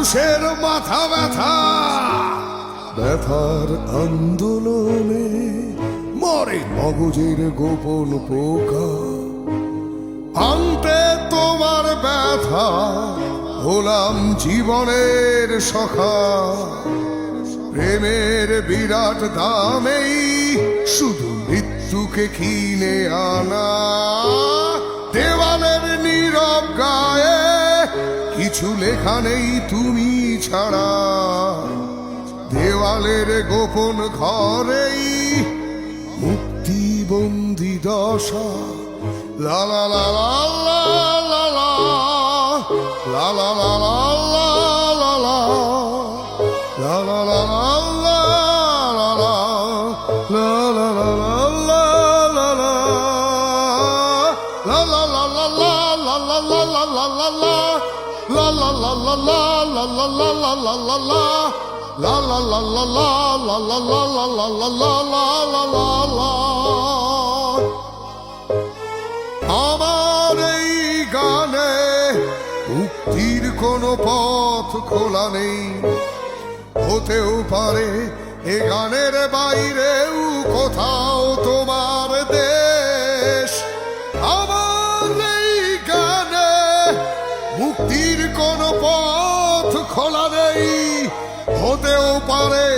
মানুষের মাথা ব্যথা। ব্যথার আন্দোলনে মরে মগজের গোপন পোকা। আনতে তোমার ব্যথা, হলাম জীবনের সখা। প্রেমের বিরাট দামেই শুধু মৃত্যুকে কিনে আনা। সুলেখা নেই তুমি ছাড়া দেওয়ালের গোপন ঘরেই মুক্তি বন্দি দশা লা লা লা লা লা লা লা লা লা লা লা লা লা লা লা লা la la la la la la la la la la la la la la la la la la la La la la la la la la la la la la la la la la la আমার এই গানে মুক্তির কোনো পথ খোলা নেই হতেও পারে এ গানের বাইরেও কোথাও তোমার দেশ খোলা নেই, হতেও পারে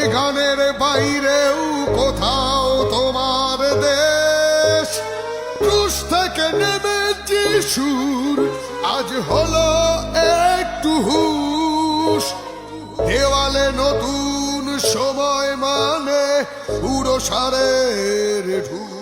এ গানের বাইরেও কোথাও তোমার দেশ। ক্রুশ থেকে নেমেছি সুর আজ হলো একটু হুশ। দেওয়ালে নতুন সময় মানে পুরো সারের ঢুস